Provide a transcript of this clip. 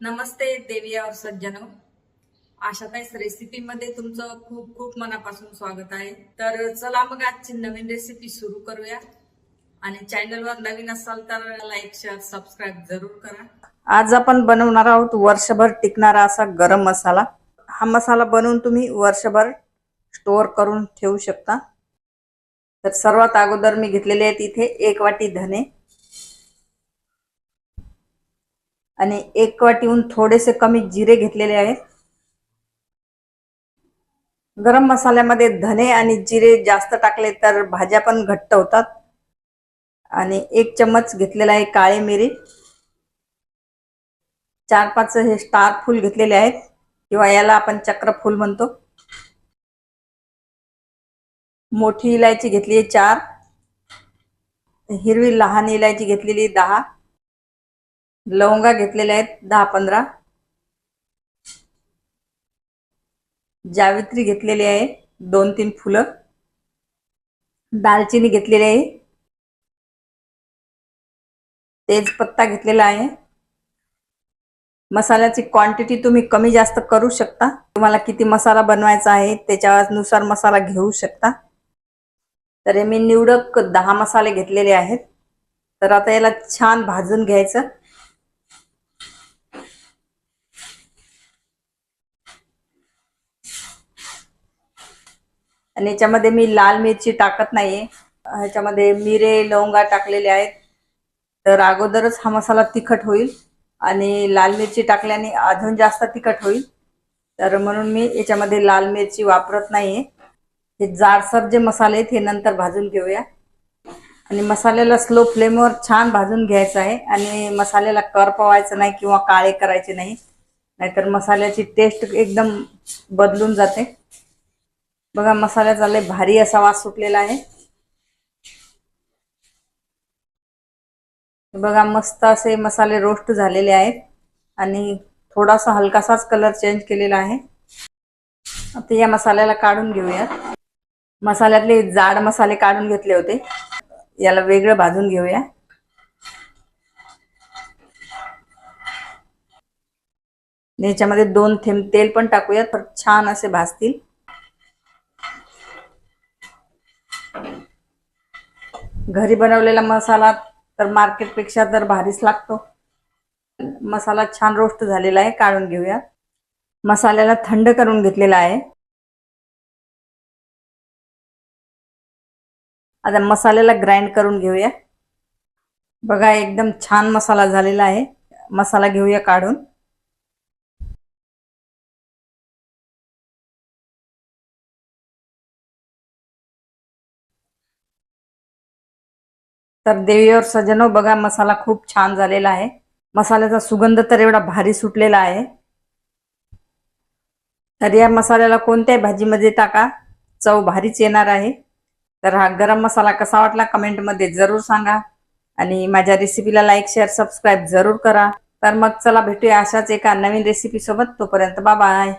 नमस्ते देवी और सज्जनो। आशाताईस रेसिपीमध्ये तुमचं खूप खूप मनापासून स्वागत आहे. तर चला मग आजची नवीन रेसिपी सुरू करूया. आणि चॅनलवर नवीन असाल तर लाईक शेअर सबस्क्राईब जरूर करा. आज आपण बनवणार आहोत वर्षभर टिकणारा असा गरम मसाला. हा मसाला बनवून तुम्ही वर्षभर स्टोअर करून ठेवू शकता. तर सर्वात अगोदर मी घेतलेले आहेत इथे एक वाटी धने. आणि एक वाटीहून थोडेसे कमी जिरे घेतलेले आहेत. गरम मसाल्यामध्ये धने आणि जिरे जास्त टाकले तर भाज्या पण घट्ट होतात. आणि एक चम्मच घेतलेला आहे काळी मिरी. चार पाच हे स्टार फूल घेतलेले आहेत. किंवा याला आपण चक्र फूल म्हणतो. मोठी इलायची घेतली आहे चार. हिरवी लहान इलायची घेतलेली दहा. लवंगा घेतलेल्या आहेत दहा पंधरा. जावित्री घेतलेली आहे दोन तीन फुलं. दालचिनी घेतलेली आहे. तेजपत्ता घेतलेला आहे. मसाल्याची क्वांटिटी तुम्ही कमी जास्त करू शकता. तुम्हाला किती मसाला बनवायचा आहे त्याच्यानुसार मसाला घेऊ शकता. तर मी निवडक दहा मसाले घेतलेले आहेत. तर आता याला छान भाजून घ्यायचं. आणि याच्यामध्ये मी लाल मिरची टाकत नाहीये. ह्याच्यामध्ये मिरे लवंगा टाकलेले आहेत. तर अगोदरच हा मसाला तिखट होईल आणि लाल मिरची टाकल्याने अजून जास्त तिखट होईल. तर म्हणून मी याच्यामध्ये लाल मिरची वापरत नाहीये. हे जाडसर जे मसाले आहेत हे नंतर भाजून घेऊया. आणि मसाल्याला स्लो फ्लेमवर छान भाजून घ्यायचं आहे. आणि मसाल्याला करपवायचं नाही किंवा काळे करायचे नाही. नाहीतर मसाल्याची टेस्ट एकदम बदलून जाते. बघा मसाल्याचा लय भारी असा वास सुटलेला आहे. बघा मस्त असे मसाले रोस्ट झालेले आहेत आणि थोडासा हलकासाच कलर चेंज केलेला आहे. आता या मसाल्याला काढून घेऊया मसाल्यातले जाड मसाले काढून घेतले होते. याला वेगळं भाजून घेऊया. याच्यामध्ये दोन थेंब तेल पण टाकूयात तर छान असे भाजतील. घरी बनवलेला मसाला तर मार्केटपेक्षा तर भारीच लागतो. मसाला छान रोस्ट झालेला आहे काढून घेऊया. मसाल्याला थंड करून घेतलेला आहे. आता मसाल्याला ग्राइंड करून घेऊया. बघा एकदम छान मसाला झालेला आहे. मसाला घेऊया काढून. तर देवीवर सजनो. हो, बघा मसाला खूप छान झालेला आहे. मसाल्याचा सुगंध तर एवढा भारी सुटलेला आहे. तर या मसाल्याला कोणत्याही भाजीमध्ये टाका. चव भारीच येणार आहे. तर हा गरम मसाला कसा वाटला कमेंटमध्ये जरूर सांगा. आणि माझ्या रेसिपीला लाईक शेअर सबस्क्राईब जरूर करा. तर मग चला भेटूया अशाच एका नवीन रेसिपी सोबत. तोपर्यंत बाय